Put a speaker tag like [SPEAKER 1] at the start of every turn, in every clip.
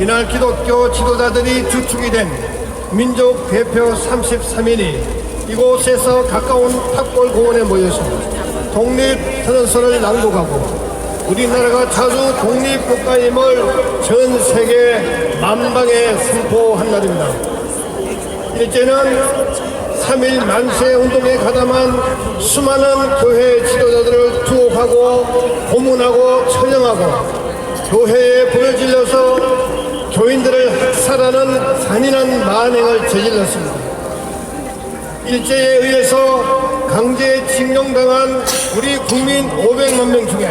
[SPEAKER 1] 이날 기독교 지도자들이 주축이 된 민족 대표 33인이 이곳에서 가까운 탑골 공원에 모여서 독립 선언서를 낭독하고 우리나라가 자주 독립국가임을 전 세계 만방에 선포한 날입니다. 일제는 3일 만세 운동에 가담한 수많은 교회 지도자들을 투옥하고 고문하고 처형하고 교회에 질러서 교인들을 학살하는 잔인한 만행을 저질렀습니다. 일제에 의해서 강제 징용당한 우리 국민 500만 명 중에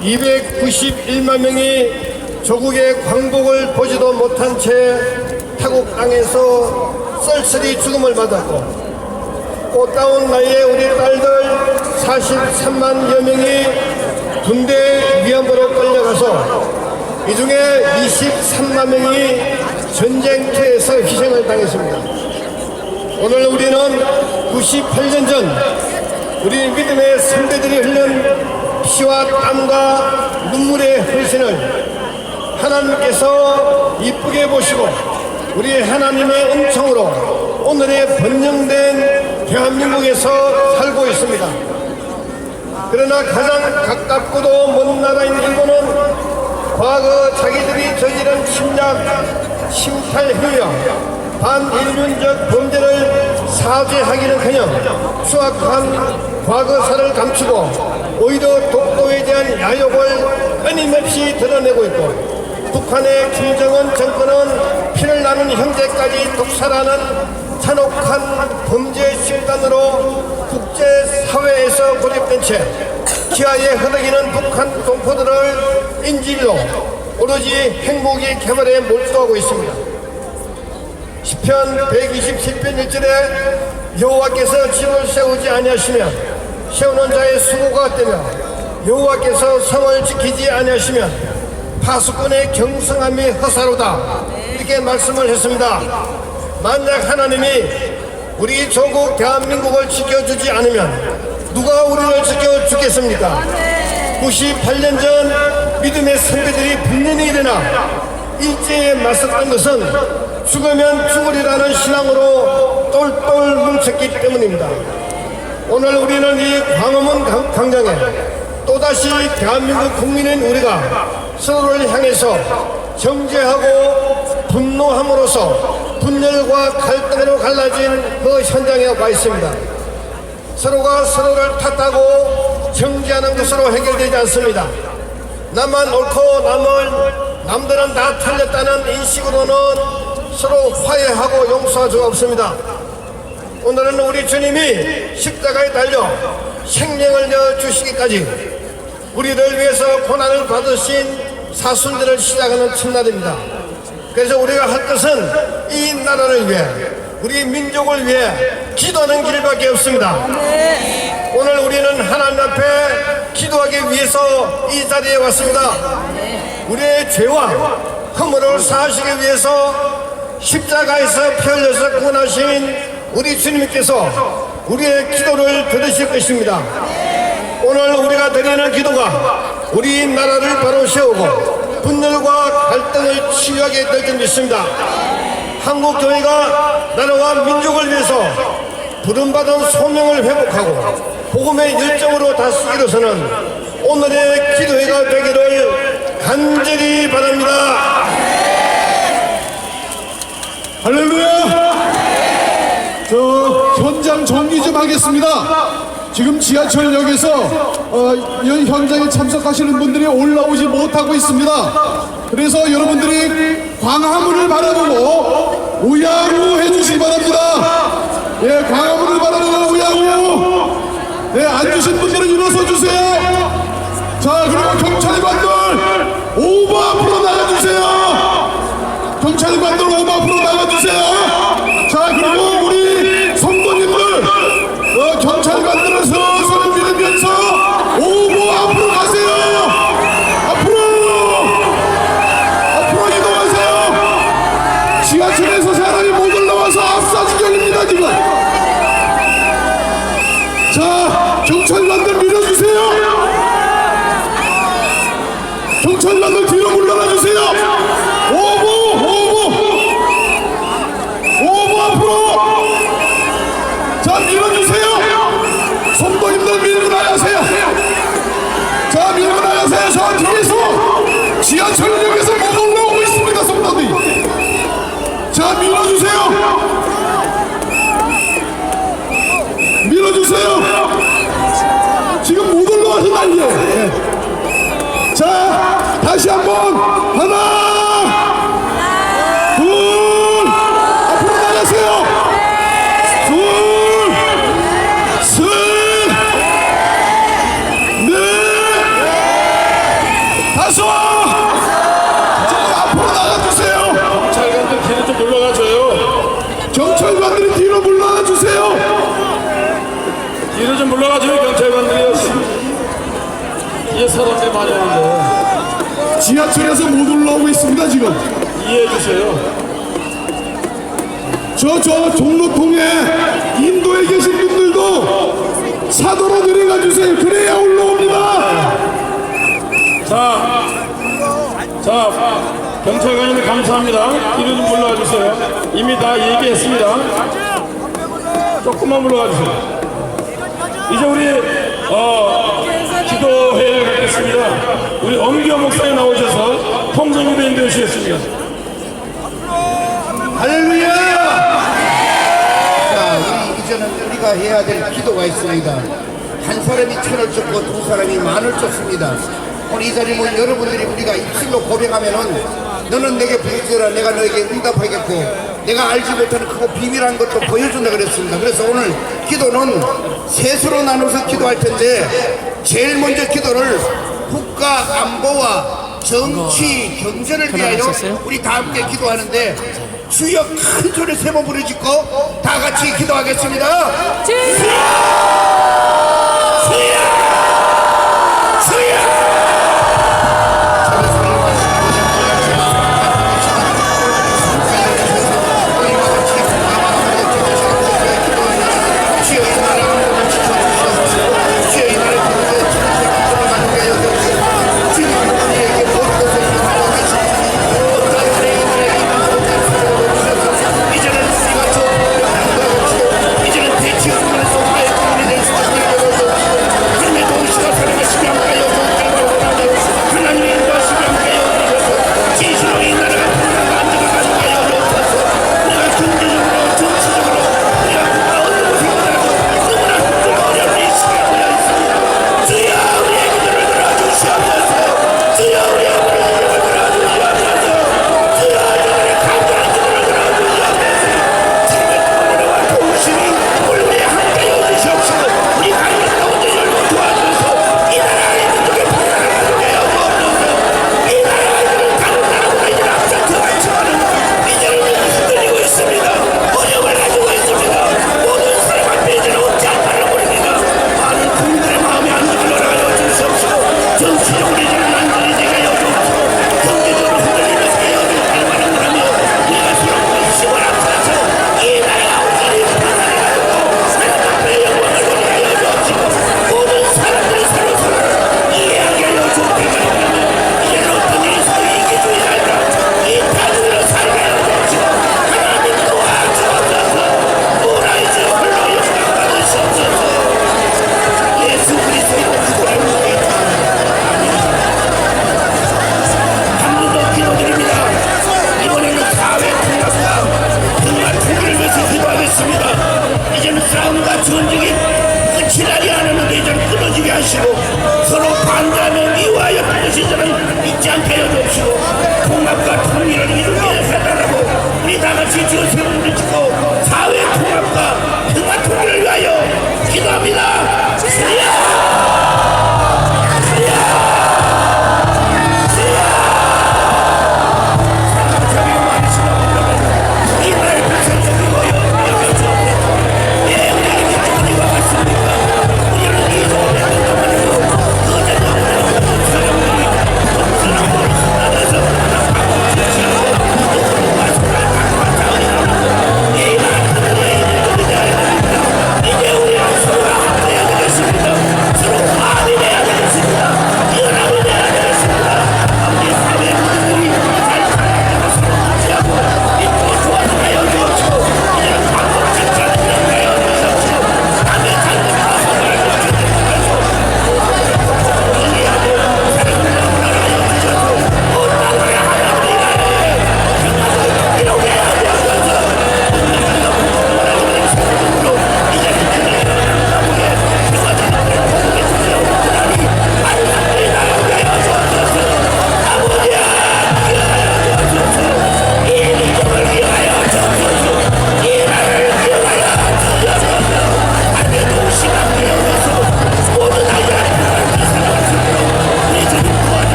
[SPEAKER 1] 291만 명이 조국의 광복을 보지도 못한 채 타국 땅에서 썰썰이 죽음을 받았고 꽃다운 나이에 우리 딸들 43만여 명이 군대 위안부로 끌려가서 이 중에 23만 명이 전쟁터에서 희생을 당했습니다. 오늘 우리는 98년 전 우리 믿음의 선배들이 흘린 피와 땀과 눈물의 헌신을 하나님께서 이쁘게 보시고 우리 하나님의 은총으로 오늘의 번영된 대한민국에서 살고 있습니다. 그러나 가장 가깝고도 먼 나라인 일본은 과거 자기들이 저지른 침략, 행위와 반인륜적 범죄를 사죄하기는커녕 수악한 과거사를 감추고 오히려 독도에 대한 야욕을 끊임없이 드러내고 있고 북한의 김정은 정권은 피를 나눈 형제까지 독살하는 잔혹한 범죄 집단으로 국제사회에서 고립된 채 기아에 흐르기는 북한 동포들을 인질로 오로지 행복이 개발에 몰두하고 있습니다. 시편 127편 1절에 여호와께서 집을 세우지 아니하시면 세우는 자의 수고가 되며 여호와께서 성을 지키지 아니하시면 파수꾼의 경성함이 허사로다 이렇게 말씀을 했습니다. 만약 하나님이 우리 조국 대한민국을 지켜주지 않으면 누가 우리를 지켜 주겠습니까? 98년 전 믿음의 선배들이 분명히 일어나 일제에 맞섰던 것은 죽으면 죽으리라는 신앙으로 똘똘 뭉쳤기 때문입니다. 오늘 우리는 이 광화문 강- 광장에 또다시 대한민국 국민인 우리가 서로를 향해서 정죄하고 분노함으로써 분열과 갈등으로 갈라진 그 현장에 와 있습니다. 서로가 서로를 탓하고 정죄하는 것으로 해결되지 않습니다. 나만 옳고 남을 남들은 다 틀렸다는 인식으로는 서로 화해하고 용서할 수가 없습니다. 오늘은 우리 주님이 십자가에 달려 생명을 내어 주시기까지 우리를 위해서 고난을 받으신 사순절을 시작하는 첫날입니다. 그래서 우리가 할 것은 이 나라를 위해 우리 민족을 위해 기도하는 길밖에 없습니다. 오늘 우리는 하나님 앞에 기도하기 위해서 이 자리에 왔습니다. 우리의 죄와 허물을 사하시기 위해서 십자가에서 피 흘려서 구원하신 우리 주님께서 우리의 기도를 들으실 것입니다. 오늘 우리가 드리는 기도가 우리 나라를 바로 세우고 분열과 갈등을 치유하게 될 줄 믿습니다. 한국 교회가 나라와 민족을 위해서 부름받은 소명을 회복하고 복음의 열정으로 다스기로서는 오늘의 기도회가 되기를 간절히 바랍니다.
[SPEAKER 2] 할렐루야! 저 현장 정리 좀 하겠습니다. 지금 지하철역에서 어, 이 현장에 참석하시는 분들이 올라오지 못하고 있습니다. 그래서 여러분들이 광화문을 바라보고 우야우 해주시기 바랍니다. 예, 광화문을 바라보고 우야우. 네, 앉으신 분들은 일어서 주세요. 자, 그리고 경찰관들 경찰관들이 뒤로 물러나 주세요. 뒤로 좀 물러나 줘요 경찰관들이. 이제 사람들 많이 오는데. 지하철에서 못 올라오고 있습니다 지금.
[SPEAKER 3] 이해해 주세요.
[SPEAKER 2] 저저 저 종로통에 인도에 계신 분들도 사도로 내려가 주세요. 그래야 올라옵니다.
[SPEAKER 3] 자, 자. 경찰관님 감사합니다. 뒤로 좀 물러가 주세요. 이미 다 얘기했습니다. 조금만 물러가 주세요. 이제 우리 어, 기도회를 갖겠습니다. 우리 엄기호 목사님 나오셔서 통성기도 인도해 주시겠습니다.
[SPEAKER 4] 할렐루야! 자, 우리 이제는 우리가 해야 될 기도가 있습니다. 한 사람이 천을 쫓고 두 사람이 만을 쫓습니다. 오늘 이 자리 모인 여러분들이 우리가 입술로 고백하면은 너는 내게 부르짖어라 내가 너에게 응답하겠고 내가 알지 못하는 크고 비밀한 것도 보여준다 그랬습니다. 그래서 오늘 기도는 셋으로 나눠서 기도할 텐데 제일 먼저 기도를 국가 안보와 정치 경제를 위하여 우리 다 함께 기도하는데 주여 큰 소리 세번 부르짖고 다 같이 기도하겠습니다. 주여 지치고 세운을 지키고
[SPEAKER 2] 사회 통합과 평화 통일을 위하여 기도합니다. 주여!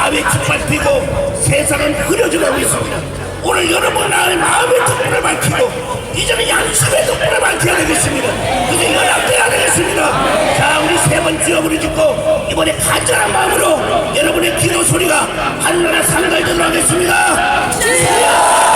[SPEAKER 2] 사회 짓밟히고 세상은 흐려져가고 있습니다. 오늘 여러분 나의 마음의 특분을 밝히고 이제는 양심의 특분을 밝혀야 되겠습니다. 그래서 연합돼야 되겠습니다. 자 우리 세번 지어부리 짓고 이번에 간절한 마음으로 여러분의 기도 소리가 하늘나라 상가에 하겠습니다. 우리의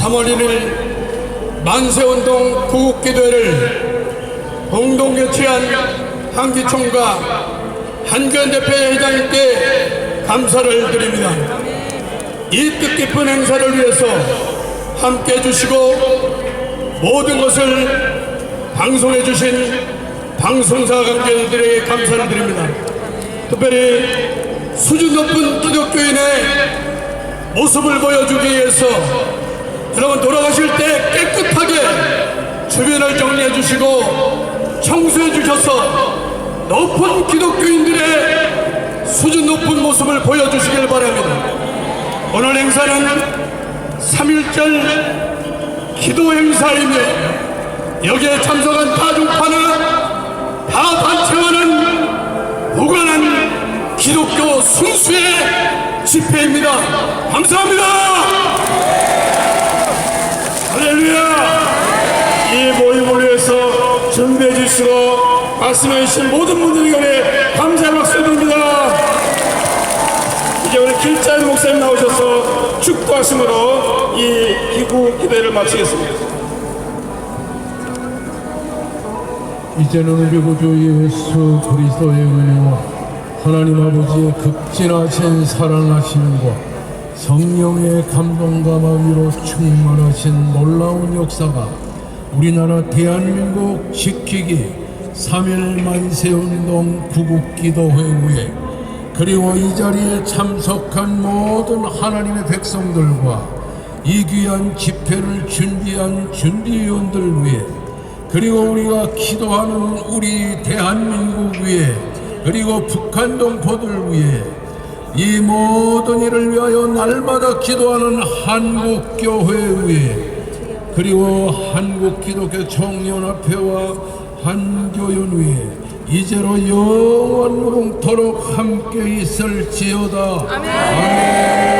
[SPEAKER 5] 3월 1일 만세운동 구국기도회를 공동 개최한 한기총과 한교연대표회장님께 감사를 드립니다. 이 뜻깊은 행사를 위해서 함께 해주시고 모든 것을 방송해주신 방송사 관계자들에게 감사를 드립니다. 특별히 수준 높은 기독교인의 모습을 보여주기 위해서 여러분 돌아가실 때 깨끗하게 주변을 정리해 주시고 청소해 주셔서 높은 기독교인들의 수준 높은 모습을 보여주시길 바랍니다. 오늘 행사는 3.1절 기도 행사이며 여기에 참석한 다중파나 다 단체와는 무관한 기독교 순수의 집회입니다. 감사합니다.
[SPEAKER 3] 할렐루야! 이 모임을 위해서 준비해 주시고 말씀해 주신 모든 분들에게 감사의 박수 드립니다. 이제 우리 길자인 목사님 나오셔서 축도하심으로 이 기구 기도회를 마치겠습니다.
[SPEAKER 6] 이제는 우리 구주 예수 그리스도의 은혜와 하나님 아버지의 극진하신 사랑하심과 성령의 감동과 마위로 충만하신 놀라운 역사가 우리나라 대한민국 지키기 3일 만세운동 구국기도회의회 그리고 이 자리에 참석한 모든 하나님의 백성들과 이 귀한 집회를 준비한 준비위원들 위해 그리고 우리가 기도하는 우리 대한민국 위해 그리고 북한 동포들 위해 이 모든 일을 위하여 날마다 기도하는 한국교회 위해 그리고 한국기독교 청년합회와 한교연 위해 이제로 영원무궁토록 함께 있을지어다 아멘.